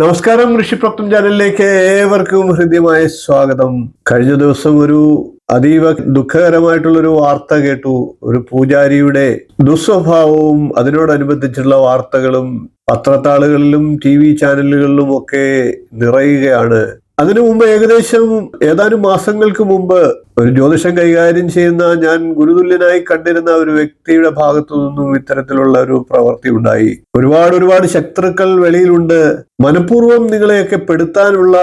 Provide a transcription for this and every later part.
നമസ്കാരം ഋഷിപ്രപ്തം ചാനലിലേക്ക് ഏവർക്കും ഹൃദ്യമായ സ്വാഗതം. കഴിഞ്ഞ ദിവസം ഒരു അതീവ ദുഃഖകരമായിട്ടുള്ള ഒരു വാർത്ത കേട്ടു. ഒരു പൂജാരിയുടെ ദുസ്വഭാവവും അതിനോടനുബന്ധിച്ചുള്ള വാർത്തകളും പത്രത്താളുകളിലും ടി വി ചാനലുകളിലും ഒക്കെ നിറയുകയാണ്. അതിനു മുമ്പ് ഏകദേശം ഏതാനും മാസങ്ങൾക്ക് മുമ്പ് ഒരു ജ്യോതിഷം കൈകാര്യം ചെയ്യുന്ന ഞാൻ ഗുരുതുല്യനായി കണ്ടിരുന്ന ഒരു വ്യക്തിയുടെ ഭാഗത്തു നിന്നും ഇത്തരത്തിലുള്ള ഒരു പ്രവൃത്തി ഉണ്ടായി. ഒരുപാട് ഒരുപാട് ശത്രുക്കൾ വെളിയിലുണ്ട്. മനഃപൂർവം നിങ്ങളെയൊക്കെ പെടുത്താനുള്ള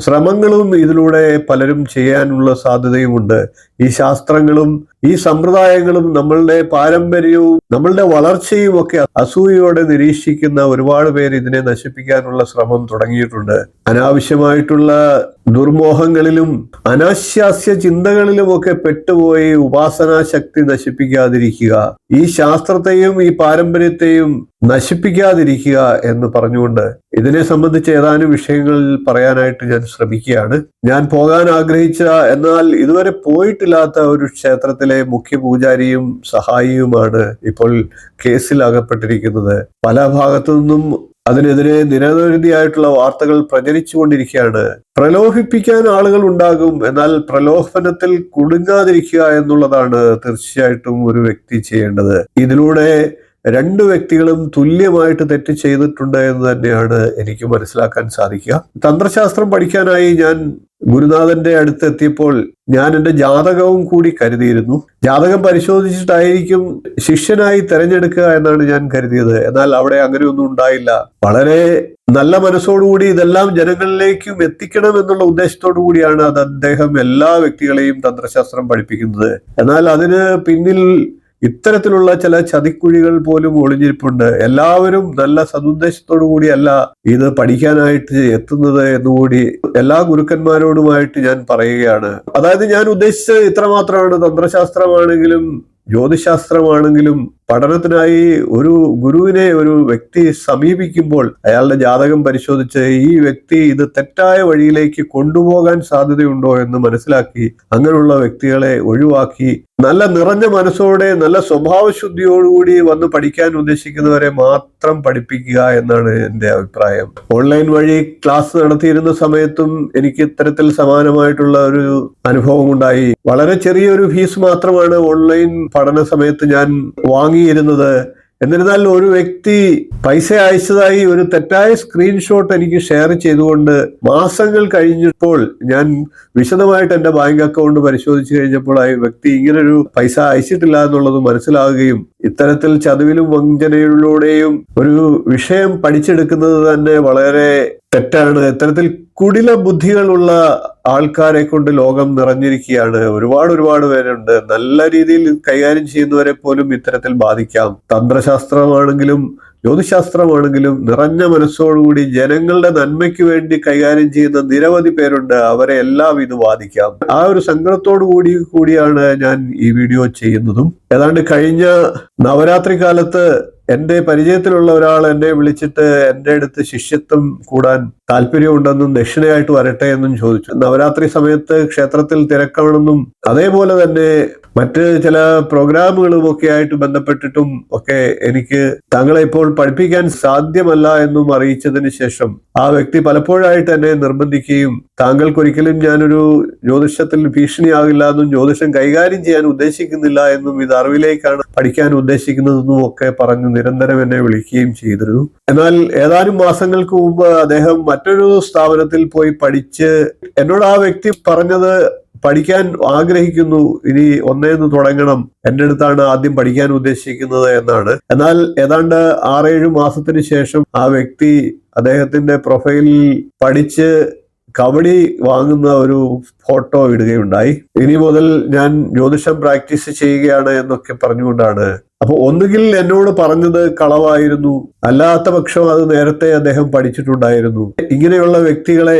ശ്രമങ്ങളും ഇതിലൂടെ പലരും ചെയ്യാനുള്ള സാധ്യതയുമുണ്ട്. ഈ ശാസ്ത്രങ്ങളും ഈ സമ്പ്രദായങ്ങളും നമ്മളുടെ പാരമ്പര്യവും നമ്മളുടെ വളർച്ചയും ഒക്കെ അസൂയയോടെ നിരീക്ഷിക്കുന്ന ഒരുപാട് പേര് ഇതിനെ നശിപ്പിക്കാനുള്ള ശ്രമം തുടങ്ങിയിട്ടുണ്ട്. അനാവശ്യമായിട്ടുള്ള ദുർമോഹങ്ങളിലും അനാശാസ്യ ചിന്തകളിലും ഒക്കെ പെട്ടുപോയി ഉപാസനാ ശക്തി നശിപ്പിക്കാതിരിക്കുക. ഈ ശാസ്ത്രത്തെയും ഈ പാരമ്പര്യത്തെയും നശിപ്പിക്കാതിരിക്കുക എന്ന് പറഞ്ഞുകൊണ്ട് ഇതിനെ സംബന്ധിച്ച് ഏതാനും വിഷയങ്ങളിൽ പറയാനായിട്ട് ഞാൻ ശ്രമിക്കുകയാണ്. ഞാൻ പോകാൻ ആഗ്രഹിച്ച എന്നാൽ ഇതുവരെ പോയിട്ടില്ലാത്ത ഒരു ക്ഷേത്രത്തിലെ മുഖ്യ പൂജാരിയും സഹായിയുമാണ് ഇപ്പോൾ കേസിൽ അകപ്പെട്ടിരിക്കുന്നത് പല ഭാഗത്തു നിന്നും അതിനെതിരെ നിരവധിയായിട്ടുള്ള വാർത്തകൾ പ്രചരിച്ചുകൊണ്ടിരിക്കുകയാണ്. പ്രലോഭിപ്പിക്കാൻ ആളുകൾ ഉണ്ടാകും എന്നാൽ പ്രലോഭനത്തിൽ കുടുങ്ങാതിരിക്കുക എന്നുള്ളതാണ് തീർച്ചയായിട്ടും ഒരു വ്യക്തി ചെയ്യേണ്ടത്. ഇതിലൂടെ രണ്ട് വ്യക്തികളും തുല്യമായിട്ട് തെറ്റ് ചെയ്തിട്ടുണ്ട് എന്ന് തന്നെയാണ് എനിക്ക് മനസ്സിലാക്കാൻ സാധിക്കുക. തന്ത്രശാസ്ത്രം പഠിക്കാനായി ഞാൻ ഗുരുനാഥന്റെ അടുത്തെത്തിയപ്പോൾ ഞാൻ എന്റെ ജാതകവും കൂടി കരുതിയിരുന്നു. ജാതകം പരിശോധിച്ചിട്ടായിരിക്കും ശിഷ്യനായി തെരഞ്ഞെടുക്കുക എന്നാണ് ഞാൻ കരുതിയത്. എന്നാൽ അവിടെ അങ്ങനെയൊന്നും ഉണ്ടായില്ല. വളരെ നല്ല മനസ്സോടുകൂടി ഇതെല്ലാം ജനങ്ങളിലേക്കും എത്തിക്കണം എന്നുള്ള ഉദ്ദേശത്തോടു കൂടിയാണ് അത് അദ്ദേഹം എല്ലാ വ്യക്തികളെയും തന്ത്രശാസ്ത്രം പഠിപ്പിക്കുന്നത്. എന്നാൽ അതിന് പിന്നിൽ ഇത്തരത്തിലുള്ള ചില ചതിക്കുഴികൾ പോലും ഒളിഞ്ഞിരിപ്പുണ്ട്. എല്ലാവരും നല്ല സതുദ്ദേശത്തോടു കൂടിയല്ല ഇത് പഠിക്കാനായിട്ട് എത്തുന്നത് എന്നുകൂടി എല്ലാ ഗുരുക്കന്മാരോടുമായിട്ട് ഞാൻ പറയുകയാണ്. അതായത് ഞാൻ ഉദ്ദേശിച്ചത് ഇത്രമാത്രമാണ്. തന്ത്രശാസ്ത്രമാണെങ്കിലും ജ്യോതിശാസ്ത്രമാണെങ്കിലും പഠനത്തിനായി ഒരു ഗുരുവിനെ ഒരു വ്യക്തി സമീപിക്കുമ്പോൾ അയാളുടെ ജാതകം പരിശോധിച്ച് ഈ വ്യക്തി ഇത് തെറ്റായ വഴിയിലേക്ക് കൊണ്ടുപോകാൻ സാധ്യതയുണ്ടോ എന്ന് മനസ്സിലാക്കി അങ്ങനെയുള്ള വ്യക്തികളെ ഒഴിവാക്കി നല്ല നിറഞ്ഞ മനസ്സോടെ നല്ല സ്വഭാവശുദ്ധിയോടുകൂടി വന്ന് പഠിക്കാൻ ഉദ്ദേശിക്കുന്നവരെ മാത്രം പഠിപ്പിക്കുക എന്നാണ് എന്റെ അഭിപ്രായം. ഓൺലൈൻ വഴി ക്ലാസ് നടത്തിയിരുന്ന സമയത്തും എനിക്ക് ഇത്തരത്തിൽ സമാനമായിട്ടുള്ള ഒരു അനുഭവം ഉണ്ടായി. വളരെ ചെറിയൊരു ഫീസ് മാത്രമാണ് ഓൺലൈൻ പഠന സമയത്ത് ഞാൻ വാങ്ങിയിരുന്നത്. എന്നിരുന്നാൽ ഒരു വ്യക്തി പൈസ അയച്ചതായി ഒരു തെറ്റായ സ്ക്രീൻഷോട്ട് എനിക്ക് ഷെയർ ചെയ്തുകൊണ്ട് മാസങ്ങൾ കഴിഞ്ഞപ്പോൾ ഞാൻ വിശദമായിട്ട് എന്റെ ബാങ്ക് അക്കൗണ്ട് പരിശോധിച്ചു കഴിഞ്ഞപ്പോൾ ആ വ്യക്തി ഇങ്ങനൊരു പൈസ അയച്ചിട്ടില്ല എന്നുള്ളത് മനസ്സിലാവുകയും ഇത്തരത്തിൽ ചതിവിലും വഞ്ചനയിലൂടെയും ഒരു വിഷയം പഠിച്ചെടുക്കുന്നത് തന്നെ വളരെ തെറ്റാണ്. ഇത്തരത്തിൽ കുടില ബുദ്ധികളുള്ള ആൾക്കാരെ കൊണ്ട് ലോകം നിറഞ്ഞിരിക്കുകയാണ്. ഒരുപാട് ഒരുപാട് പേരുണ്ട്. നല്ല രീതിയിൽ കൈകാര്യം ചെയ്യുന്നവരെ പോലും ഇത്തരത്തിൽ ബാധിക്കാം. തന്ത്രശാസ്ത്രമാണെങ്കിലും ജ്യോതിശാസ്ത്രമാണെങ്കിലും നിറഞ്ഞ മനസ്സോടുകൂടി ജനങ്ങളുടെ നന്മയ്ക്ക് വേണ്ടി കൈകാര്യം ചെയ്യുന്ന നിരവധി പേരുണ്ട്. അവരെ എല്ലാം ഇത് ബാധിക്കാം. ആ ഒരു സങ്കടത്തോടു കൂടി കൂടിയാണ് ഞാൻ ഈ വീഡിയോ ചെയ്യുന്നതും. ഏതാണ്ട് കഴിഞ്ഞ നവരാത്രി കാലത്ത് എന്റെ പരിചയത്തിലുള്ള ഒരാൾ എന്നെ വിളിച്ചിട്ട് എന്റെ അടുത്ത് ശിഷ്യത്വം കൂടാൻ താല്പര്യമുണ്ടെന്നും ദക്ഷിണയായിട്ട് വരട്ടെ എന്നും ചോദിച്ചു. നവരാത്രി സമയത്ത് ക്ഷേത്രത്തിൽ തിരക്കാണെന്നും അതേപോലെ തന്നെ മറ്റ് ചില പ്രോഗ്രാമുകളും ഒക്കെ ആയിട്ട് ബന്ധപ്പെട്ടിട്ടും ഒക്കെ എനിക്ക് താങ്കളെ ഇപ്പോൾ പഠിപ്പിക്കാൻ സാധ്യമല്ല എന്നും അറിയിച്ചതിന് ശേഷം ആ വ്യക്തി പലപ്പോഴായിട്ട് എന്നെ നിർബന്ധിക്കുകയും താങ്കൾക്കൊരിക്കലും ഞാനൊരു ജ്യോതിഷത്തിൽ ഭീഷണിയാകില്ല എന്നും ജ്യോതിഷം കൈകാര്യം ചെയ്യാൻ ഉദ്ദേശിക്കുന്നില്ല എന്നും ഇത് അറിവിലേക്കാണ് പഠിക്കാൻ ഉദ്ദേശിക്കുന്നതെന്നും ഒക്കെ പറഞ്ഞ് നിരന്തരം എന്നെ വിളിക്കുകയും ചെയ്തിരുന്നു. എന്നാൽ ഏതാനും മാസങ്ങൾക്ക് മുമ്പ് അദ്ദേഹം മറ്റൊരു സ്ഥാപനത്തിൽ പോയി പഠിച്ച് എന്നോട് ആ വ്യക്തി പറഞ്ഞത് പഠിക്കാൻ ആഗ്രഹിക്കുന്നു ഇനി ഒന്നേന്ന് തുടങ്ങണം എന്റെ അടുത്താണ് ആദ്യം പഠിക്കാൻ ഉദ്ദേശിക്കുന്നത് എന്നാണ്. എന്നാൽ ഏതാണ്ട് ആറേഴു മാസത്തിന് ശേഷം ആ വ്യക്തി അദ്ദേഹത്തിന്റെ പ്രൊഫൈലിൽ പഠിച്ച് കബഡി വാങ്ങുന്ന ഒരു ഫോട്ടോ ഇടുകയുണ്ടായി. ഇനി മുതൽ ഞാൻ ജ്യോതിഷം പ്രാക്ടീസ് ചെയ്യുകയാണ് എന്നൊക്കെ പറഞ്ഞുകൊണ്ടാണ്. അപ്പൊ ഒന്നുകിൽ എന്നോട് പറഞ്ഞത് കളവായിരുന്നു. അല്ലാത്ത പക്ഷം അത് നേരത്തെ അദ്ദേഹം പഠിച്ചിട്ടുണ്ടായിരുന്നു. ഇങ്ങനെയുള്ള വ്യക്തികളെ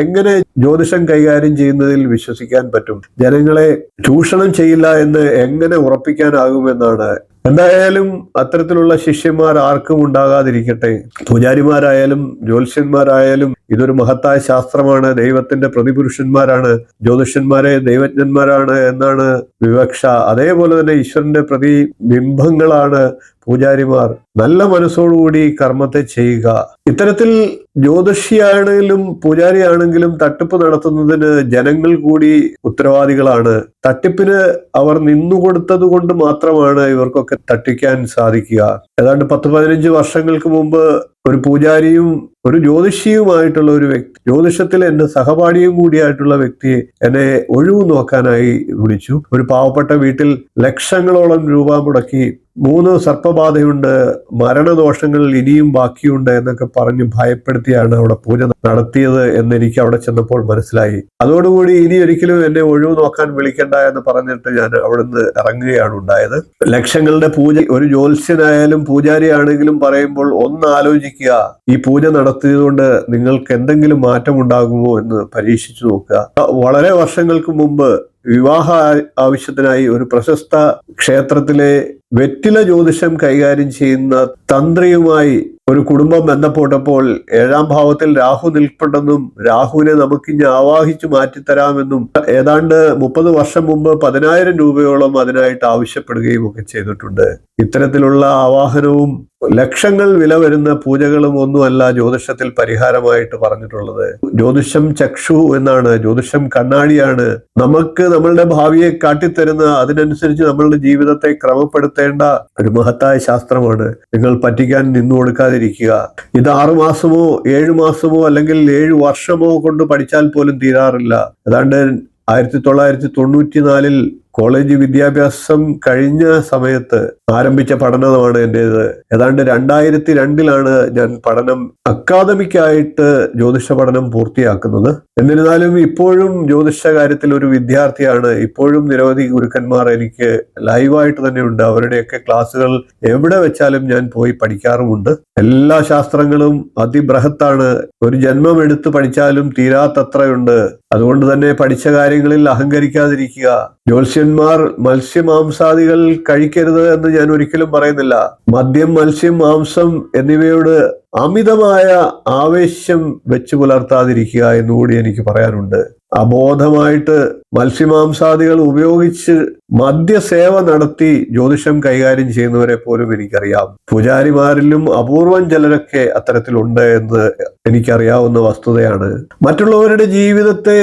എങ്ങനെ ജ്യോതിഷം കൈകാര്യം ചെയ്യുന്നതിൽ വിശ്വസിക്കാൻ പറ്റും? ജനങ്ങളെ ചൂഷണം ചെയ്യില്ല എന്ന് എങ്ങനെ ഉറപ്പിക്കാനാകുമെന്നാണ് എന്തായാലും അത്തരത്തിലുള്ള ശിഷ്യന്മാർ ആർക്കും ഉണ്ടാകാതിരിക്കട്ടെ. പൂജാരിമാരായാലും ജ്യോത്സ്യന്മാരായാലും ഇതൊരു മഹത്തായ ശാസ്ത്രമാണ്. ദൈവത്തിന്റെ പ്രതിപുരുഷന്മാരാണ്. ജ്യോതിഷന്മാരെ ദൈവജ്ഞന്മാരാണ് എന്നാണ് വിവക്ഷ. അതേപോലെ തന്നെ ഈശ്വരന്റെ പ്രതിബിംബങ്ങളാണ് പൂജാരിമാർ നല്ല മനസ്സോടുകൂടി കർമ്മത്തെ ചെയ്യുക. ഇത്തരത്തിൽ ജ്യോതിഷിയാണെങ്കിലും പൂജാരിയാണെങ്കിലും തട്ടിപ്പ് നടത്തുന്നതിന് ജനങ്ങൾ കൂടി ഉത്തരവാദികളാണ്. തട്ടിപ്പിന് അവർ നിന്നുകൊടുത്തത് കൊണ്ട് മാത്രമാണ് ഇവർക്കൊക്കെ തട്ടിക്കാൻ സാധിക്കുക. ഏതാണ്ട് പത്ത് പതിനഞ്ച് വർഷങ്ങൾക്ക് മുമ്പ് ഒരു പൂജാരിയും ഒരു ജ്യോതിഷിയുമായിട്ടുള്ള ഒരു വ്യക്തി ജ്യോതിഷത്തിൽ എന്റെ സഹപാഠിയും കൂടിയായിട്ടുള്ള വ്യക്തിയെ എന്നെ ഒഴിവു നോക്കാനായി വിളിച്ചു. ഒരു പാവപ്പെട്ട വീട്ടിൽ ലക്ഷങ്ങളോളം രൂപ മുടക്കി മൂന്ന് സർപ്പബാധയുണ്ട് മരണദോഷങ്ങൾ ഇനിയും ബാക്കിയുണ്ട് എന്നൊക്കെ പറഞ്ഞ് ഭയപ്പെടുത്തിയാണ് അവിടെ പൂജ നടത്തിയത് എന്ന് എനിക്ക് അവിടെ ചെന്നപ്പോൾ മനസ്സിലായി. അതോടുകൂടി ഇനി ഒരിക്കലും എന്നെ ഒഴിവു നോക്കാൻ വിളിക്കണ്ട എന്ന് പറഞ്ഞിട്ട് ഞാൻ അവിടുന്ന് ഇറങ്ങുകയാണ് ഉണ്ടായത്. ലക്ഷങ്ങളുടെ പൂജ ഒരു ജ്യോത്സ്യനായാലും പൂജാരി ആണെങ്കിലും പറയുമ്പോൾ ഒന്ന് ആലോചിക്കുക ഈ പൂജ നടത്തിയതുകൊണ്ട് നിങ്ങൾക്ക് എന്തെങ്കിലും മാറ്റം ഉണ്ടാകുമോ എന്ന് പരീക്ഷിച്ചു നോക്കുക. വളരെ വർഷങ്ങൾക്ക് മുമ്പ് വിവാഹ ആവശ്യത്തിനായി ഒരു പ്രശസ്ത ക്ഷേത്രത്തിലെ വെറ്റില ജ്യോതിഷം കൈകാര്യം ചെയ്യുന്ന തന്ത്രിയുമായി ഒരു കുടുംബം ബന്ധപ്പെട്ടപ്പോൾ ഏഴാം ഭാവത്തിൽ രാഹു നിൽപ്പുണ്ടെന്നും രാഹുവിനെ നമുക്ക് ഇനി ആവാഹിച്ചു മാറ്റിത്തരാമെന്നും ഏതാണ്ട് മുപ്പത് വർഷം മുമ്പ് പതിനായിരം രൂപയോളം അതിനായിട്ട് ആവശ്യപ്പെടുകയും ഒക്കെ ചെയ്തിട്ടുണ്ട്. ഇത്തരത്തിലുള്ള ആവാഹനവും ലക്ഷങ്ങൾ വില വരുന്ന പൂജകളും ഒന്നുമല്ല ജ്യോതിഷത്തിൽ പരിഹാരമായിട്ട് പറഞ്ഞിട്ടുള്ളത്. ജ്യോതിഷം ചക്ഷു എന്നാണ് ജ്യോതിഷം കണ്ണാടിയാണ്. നമുക്ക് നമ്മളുടെ ഭാവിയെ കാട്ടിത്തരുന്ന അതിനനുസരിച്ച് നമ്മളുടെ ജീവിതത്തെ ക്രമപ്പെടുത്തേണ്ട ഒരു മഹത്തായ ശാസ്ത്രമാണ്. നിങ്ങൾ പറ്റിക്കാൻ നിന്നു കൊടുക്കാതിരിക്കുക. ഇത് ആറു മാസമോ ഏഴു മാസമോ അല്ലെങ്കിൽ ഏഴു വർഷമോ കൊണ്ട് പഠിച്ചാൽ പോലും തീരാറില്ല. ഏതാണ്ട് ആയിരത്തി തൊള്ളായിരത്തി തൊണ്ണൂറ്റിനാലിൽ കോളേജ് വിദ്യാഭ്യാസം കഴിഞ്ഞ സമയത്ത് ആരംഭിച്ച പഠനമാണ് എന്റെത് ഏതാണ്ട് രണ്ടായിരത്തി രണ്ടിലാണ് ഞാൻ പഠനം അക്കാദമിക്കായിട്ട് ജ്യോതിഷ പഠനം പൂർത്തിയാക്കുന്നത്. എന്നിരുന്നാലും ഇപ്പോഴും ജ്യോതിഷ കാര്യത്തിൽ ഒരു വിദ്യാർത്ഥിയാണ്. ഇപ്പോഴും നിരവധി ഗുരുക്കന്മാർ എനിക്ക് ലൈവായിട്ട് തന്നെ ഉണ്ട്. അവരുടെയൊക്കെ ക്ലാസ്സുകൾ എവിടെ വെച്ചാലും ഞാൻ പോയി പഠിക്കാറുമുണ്ട്. എല്ലാ ശാസ്ത്രങ്ങളും അതിബൃഹത്താണ്. ഒരു ജന്മം എടുത്ത് പഠിച്ചാലും തീരാത്തത്രയുണ്ട്. അതുകൊണ്ട് തന്നെ പഠിച്ച കാര്യങ്ങളിൽ അഹങ്കരിക്കാതിരിക്കുക ജ്യോത്സ്യന്മാർ മത്സ്യമാംസാദികൾ കഴിക്കരുത് എന്ന് ഞാൻ ഒരിക്കലും പറയുന്നില്ല. മദ്യം മത്സ്യം മാംസം എന്നിവയോട് അമിതമായ ആവേശം വെച്ചു പുലർത്താതിരിക്കുക എന്നുകൂടി എനിക്ക് പറയാനുണ്ട്. അബോധമായിട്ട് മത്സ്യമാംസാദികൾ ഉപയോഗിച്ച് മദ്യസേവ നടത്തി ജ്യോതിഷം കൈകാര്യം ചെയ്യുന്നവരെ പോലും എനിക്കറിയാം. പൂജാരിമാരിലും അപൂർവം ചിലരൊക്കെ അത്തരത്തിലുണ്ട് എന്ന് എനിക്കറിയാവുന്ന വസ്തുതയാണ്. മറ്റുള്ളവരുടെ ജീവിതത്തെ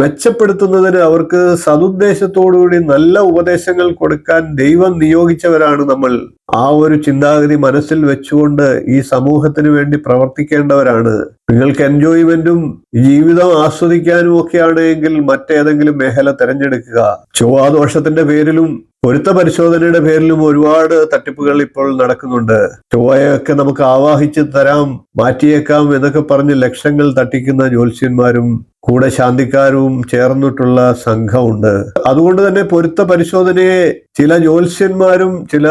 മെച്ചപ്പെടുത്തുന്നതിന് അവർക്ക് സതുദ്ദേശത്തോടുകൂടി നല്ല ഉപദേശങ്ങൾ കൊടുക്കാൻ ദൈവം നിയോഗിച്ചവരാണ് നമ്മൾ. ആ ഒരു ചിന്താഗതി മനസ്സിൽ വെച്ചുകൊണ്ട് ഈ സമൂഹത്തിന് വേണ്ടി പ്രവർത്തിക്കേണ്ടവരാണ്. നിങ്ങൾക്ക് എൻജോയ്മെന്റും ജീവിതം ആസ്വദിക്കാനും ഒക്കെയാണ് എങ്കിൽ മറ്റേതെങ്കിലും മേഖല തിരഞ്ഞെടുക്കുക. ചൊവ്വാദോഷത്തിന്റെ പേരിലും പൊരുത്ത പരിശോധനയുടെ പേരിലും ഒരുപാട് തട്ടിപ്പുകൾ ഇപ്പോൾ നടക്കുന്നുണ്ട്. ചൊവ്വയൊക്കെ നമുക്ക് ആവാഹിച്ച് തരാം മാറ്റിയേക്കാം എന്നൊക്കെ പറഞ്ഞ് ലക്ഷങ്ങൾ തട്ടിക്കുന്ന ജ്യോത്സ്യന്മാരും കൂടെ ശാന്തിക്കാരും ചേർന്നിട്ടുള്ള സംഘമുണ്ട്. അതുകൊണ്ട് തന്നെ പൊരുത്ത പരിശോധനയെ ചില ജ്യോത്സ്യന്മാരും ചില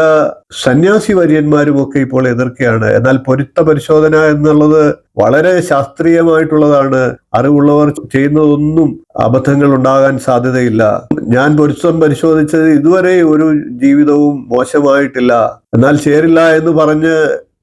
സന്യാസി വര്യന്മാരും ഒക്കെ ഇപ്പോൾ എതിർക്കുകയാണ്. എന്നാൽ പൊരുത്ത പരിശോധന എന്നുള്ളത് വളരെ ശാസ്ത്രീയമായിട്ടുള്ളതാണ്. അറിവുള്ളവർ ചെയ്യുന്നതൊന്നും അബദ്ധങ്ങൾ ഉണ്ടാകാൻ സാധ്യതയില്ല. ഞാൻ പൊരുത്തം പരിശോധിച്ചത് ഇതുവരെ ഒരു ജീവിതവും മോശമായിട്ടില്ല. എന്നാൽ ചേരില്ല എന്ന് പറഞ്ഞ്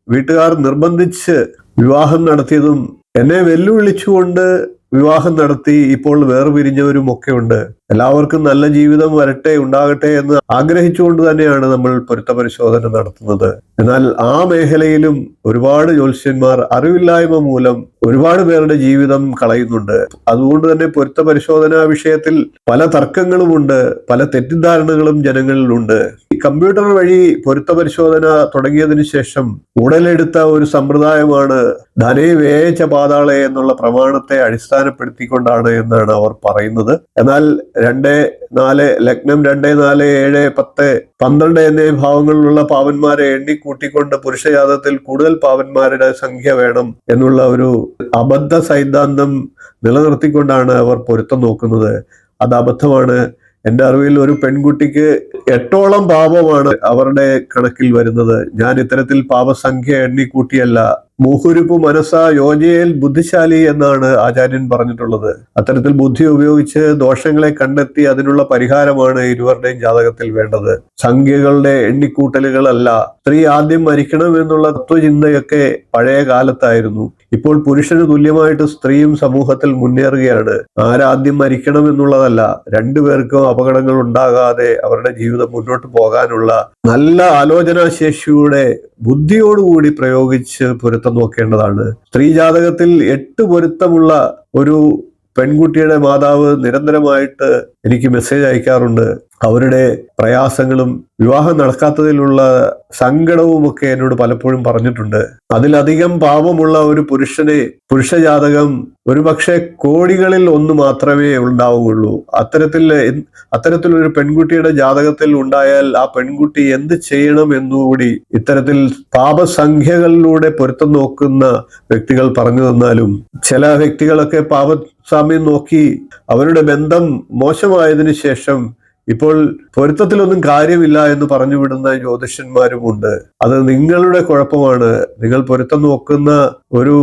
വീട്ടുകാർ നിർബന്ധിച്ച് വിവാഹം നടത്തിയതും എന്നെ വെല്ലുവിളിച്ചുകൊണ്ട് വിവാഹം നടത്തി ഇപ്പോൾ വേർപിരിഞ്ഞവരും ഒക്കെ ഉണ്ട് എല്ലാവർക്കും നല്ല ജീവിതം വരട്ടെ ഉണ്ടാകട്ടെ എന്ന് ആഗ്രഹിച്ചുകൊണ്ട് തന്നെയാണ് നമ്മൾ പൊരുത്ത പരിശോധന നടത്തുന്നത്. എന്നാൽ ആ മേഖലയിലും ഒരുപാട് ജ്യോത്സ്യന്മാർ അറിവില്ലായ്മ മൂലം ഒരുപാട് പേരുടെ ജീവിതം കളയുന്നുണ്ട്. അതുകൊണ്ട് തന്നെ പൊരുത്ത പരിശോധനാ വിഷയത്തിൽ പല തർക്കങ്ങളുമുണ്ട് പല തെറ്റിദ്ധാരണകളും ജനങ്ങളിലുണ്ട്. ഈ കമ്പ്യൂട്ടർ വഴി പൊരുത്ത പരിശോധന തുടങ്ങിയതിനു ശേഷം ഉടലെടുത്ത ഒരു സമ്പ്രദായമാണ് ധനേ വേച്ച പാതാളെ എന്നുള്ള പ്രമാണത്തെ അടിസ്ഥാനപ്പെടുത്തിക്കൊണ്ടാണ് എന്നാണ് അവർ പറയുന്നത്. എന്നാൽ രണ്ട് നാല് ലഗ്നം രണ്ട് നാല് ഏഴ് പത്ത് പന്ത്രണ്ട് എന്നീ ഭാവങ്ങളിലുള്ള പാവന്മാരെ എണ്ണിക്കൂട്ടിക്കൊണ്ട് പുരുഷജാതത്തിൽ കൂടുതൽ പാവന്മാരുടെ സംഖ്യ വേണം എന്നുള്ള ഒരു അബദ്ധ സൈദ്ധാന്തം നിലനിർത്തിക്കൊണ്ടാണ് അവർ പൊരുത്തം നോക്കുന്നത്. അത് അബദ്ധമാണ്. എന്റെ അറിവിൽ ഒരു പെൺകുട്ടിക്ക് എട്ടോളം പാപമാണ് അവരുടെ കണക്കിൽ വരുന്നത്. ഞാൻ ഇത്തരത്തിൽ പാപസംഖ്യ എണ്ണിക്കൂട്ടിയല്ല. മുഹുരുപ്പ് മനസ്സ യോജയിൽ ബുദ്ധിശാലി എന്നാണ് ആചാര്യൻ പറഞ്ഞിട്ടുള്ളത്. അത്തരത്തിൽ ബുദ്ധി ഉപയോഗിച്ച് ദോഷങ്ങളെ കണ്ടെത്തി അതിനുള്ള പരിഹാരമാണ് ഇരുവരുടെയും ജാതകത്തിൽ വേണ്ടത്. സംഖ്യകളുടെ എണ്ണിക്കൂട്ടലുകളല്ല. സ്ത്രീ ആദ്യം മരിക്കണം എന്നുള്ള തത്വചിന്തയൊക്കെ പഴയ കാലത്തായിരുന്നു. ഇപ്പോൾ പുരുഷന് തുല്യമായിട്ട് സ്ത്രീയും സമൂഹത്തിൽ മുന്നേറുകയാണ്. ആരാദ്യം മരിക്കണം എന്നുള്ളതല്ല. രണ്ടുപേർക്കും അപകടങ്ങൾ ഉണ്ടാകാതെ അവരുടെ ജീവിതം മുന്നോട്ട് പോകാനുള്ള നല്ല ആലോചനാശേഷിയുടെ ബുദ്ധിയോടുകൂടി പ്രയോഗിച്ച് പൊരുത്തം നോക്കേണ്ടതാണ്. സ്ത്രീ ജാതകത്തിൽ എട്ട് പൊരുത്തമുള്ള ഒരു പെൺകുട്ടിയുടെ മാതാവ് നിരന്തരമായിട്ട് എനിക്ക് മെസ്സേജ് അയക്കാറുണ്ട്. അവരുടെ പ്രയാസങ്ങളും വിവാഹം നടക്കാത്തതിലുള്ള സങ്കടവും ഒക്കെ എന്നോട് പലപ്പോഴും പറഞ്ഞിട്ടുണ്ട്. അതിലധികം പാപമുള്ള ഒരു പുരുഷനെ പുരുഷ ജാതകം ഒരുപക്ഷെ കോടികളിൽ ഒന്ന് മാത്രമേ ഉണ്ടാവുകയുള്ളൂ. അത്തരത്തിൽ അത്തരത്തിലൊരു പെൺകുട്ടിയുടെ ജാതകത്തിൽ ഉണ്ടായാൽ ആ പെൺകുട്ടി എന്ത് ചെയ്യണം എന്നുകൂടി ഇത്തരത്തിൽ പാപസംഖ്യകളിലൂടെ പൊരുത്തം നോക്കുന്ന വ്യക്തികൾ പറഞ്ഞു തന്നാലും ചില വ്യക്തികളൊക്കെ പാപസാമ്യം നോക്കി അവരുടെ ബന്ധം മോശമായതിനു ശേഷം ഇപ്പോൾ പൊരുത്തത്തിലൊന്നും കാര്യമില്ല എന്ന് പറഞ്ഞു വിടുന്ന ജ്യോതിഷന്മാരുമുണ്ട്. അത് നിങ്ങളുടെ കുഴപ്പമാണ്. നിങ്ങൾ പൊരുത്തം നോക്കുന്ന ഒരു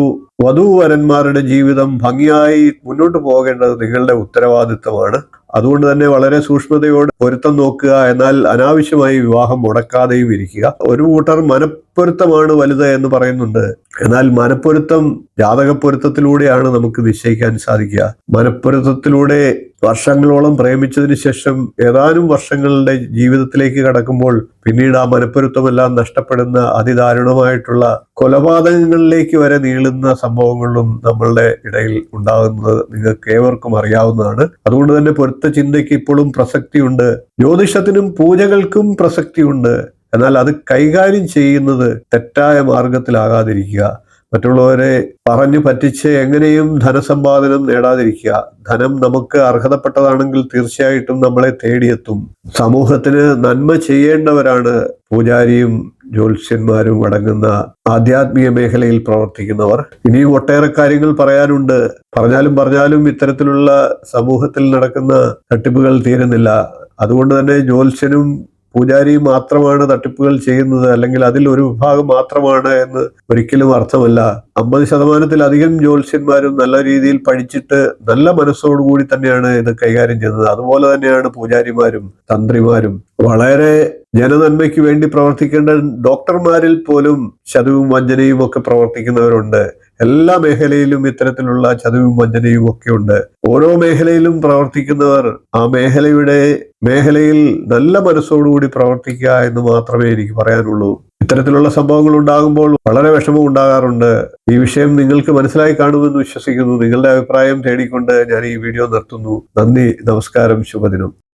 വധുവരന്മാരുടെ ജീവിതം ഭംഗിയായി മുന്നോട്ട് പോകേണ്ടത് നിങ്ങളുടെ ഉത്തരവാദിത്തമാണ്. അതുകൊണ്ട് തന്നെ വളരെ സൂക്ഷ്മതയോടെ പൊരുത്തം നോക്കുക എന്നാൽ അനാവശ്യമായി വിവാഹം മുടക്കാതെയും ഇരിക്കുക. ഒരു കൂട്ടർ മനപ്പൊരുത്തമാണ് വലുത് എന്ന് പറയുന്നുണ്ട്. എന്നാൽ മനപ്പൊരുത്തം ജാതകപ്പൊരുത്തത്തിലൂടെയാണ് നമുക്ക് നിശ്ചയിക്കാൻ സാധിക്കുക. മനപ്പൊരുത്തത്തിലൂടെ വർഷങ്ങളോളം പ്രേമിച്ചതിന് ശേഷം ഏതാനും വർഷങ്ങളുടെ ജീവിതത്തിലേക്ക് കടക്കുമ്പോൾ പിന്നീട് ആ മനപ്പൊരുത്തമെല്ലാം നഷ്ടപ്പെടുന്ന അതിദാരുണമായിട്ടുള്ള കൊലപാതകങ്ങളിലേക്ക് വരെ നീളുന്ന സംഭവങ്ങളും നമ്മളുടെ ഇടയിൽ ഉണ്ടാകുന്നത് നിങ്ങൾക്ക് ഏവർക്കും അറിയാവുന്നതാണ്. അതുകൊണ്ട് തന്നെ പൊരുത്ത ചിന്തയ്ക്ക് ഇപ്പോഴും പ്രസക്തിയുണ്ട്. ജ്യോതിഷത്തിനും പൂജകൾക്കും പ്രസക്തിയുണ്ട്. എന്നാൽ അത് കൈകാര്യം ചെയ്യുന്നത് തെറ്റായ മാർഗത്തിലാകാതിരിക്കുക. മറ്റുള്ളവരെ പറഞ്ഞു പറ്റിച്ച് എങ്ങനെയും ധനസമ്പാദനം നേടാതിരിക്കുക. ധനം നമുക്ക് അർഹതപ്പെട്ടതാണെങ്കിൽ തീർച്ചയായിട്ടും നമ്മളെ തേടിയെത്തും. സമൂഹത്തിന് നന്മ ചെയ്യേണ്ടവരാണ് പൂജാരിയും ജ്യോത്സ്യന്മാരും അടങ്ങുന്ന ആധ്യാത്മിക മേഖലയിൽ പ്രവർത്തിക്കുന്നവർ. ഇനിയും ഒട്ടേറെ കാര്യങ്ങൾ പറയാനുണ്ട്. പറഞ്ഞാലും പറഞ്ഞാലും ഇത്തരത്തിലുള്ള സമൂഹത്തിൽ നടക്കുന്ന തട്ടിപ്പുകൾ തീരുന്നില്ല. അതുകൊണ്ട് തന്നെ ജ്യോത്സ്യനും പൂജാരിയും മാത്രമാണ് തട്ടിപ്പുകൾ ചെയ്യുന്നത് അല്ലെങ്കിൽ അതിൽ ഒരു വിഭാഗം മാത്രമാണ് എന്ന് ഒരിക്കലും അർത്ഥമല്ല. അമ്പത് ശതമാനത്തിലധികം ജ്യോത്സ്യന്മാരും നല്ല രീതിയിൽ പഠിച്ചിട്ട് നല്ല മനസ്സോടുകൂടി തന്നെയാണ് ഇത് കൈകാര്യം ചെയ്യുന്നത്. അതുപോലെ തന്നെയാണ് പൂജാരിമാരും തന്ത്രിമാരും. വളരെ ജനനന്മയ്ക്ക് വേണ്ടി പ്രവർത്തിക്കേണ്ട ഡോക്ടർമാരിൽ പോലും ചതുവും വഞ്ചനയും ഒക്കെ പ്രവർത്തിക്കുന്നവരുണ്ട്. എല്ലാ മേഖലയിലും ഇത്തരത്തിലുള്ള ചതുവും വഞ്ചനയും ഒക്കെ ഉണ്ട്. ഓരോ മേഖലയിലും പ്രവർത്തിക്കുന്നവർ ആ മേഖലയുടെ മേഖലയിൽ നല്ല മനസ്സോടുകൂടി പ്രവർത്തിക്കുക എന്ന് മാത്രമേ എനിക്ക് പറയാനുള്ളൂ. ഇത്തരത്തിലുള്ള സംഭവങ്ങൾ ഉണ്ടാകുമ്പോൾ വളരെ വിഷമം ഉണ്ടാകാറുണ്ട്. ഈ വിഷയം നിങ്ങൾക്ക് മനസ്സിലായി കാണുമെന്ന് വിശ്വസിക്കുന്നു. നിങ്ങളുടെ അഭിപ്രായം തേടിക്കൊണ്ട് ഞാൻ ഈ വീഡിയോ നിർത്തുന്നു. നന്ദി നമസ്കാരം ശുഭദിനം.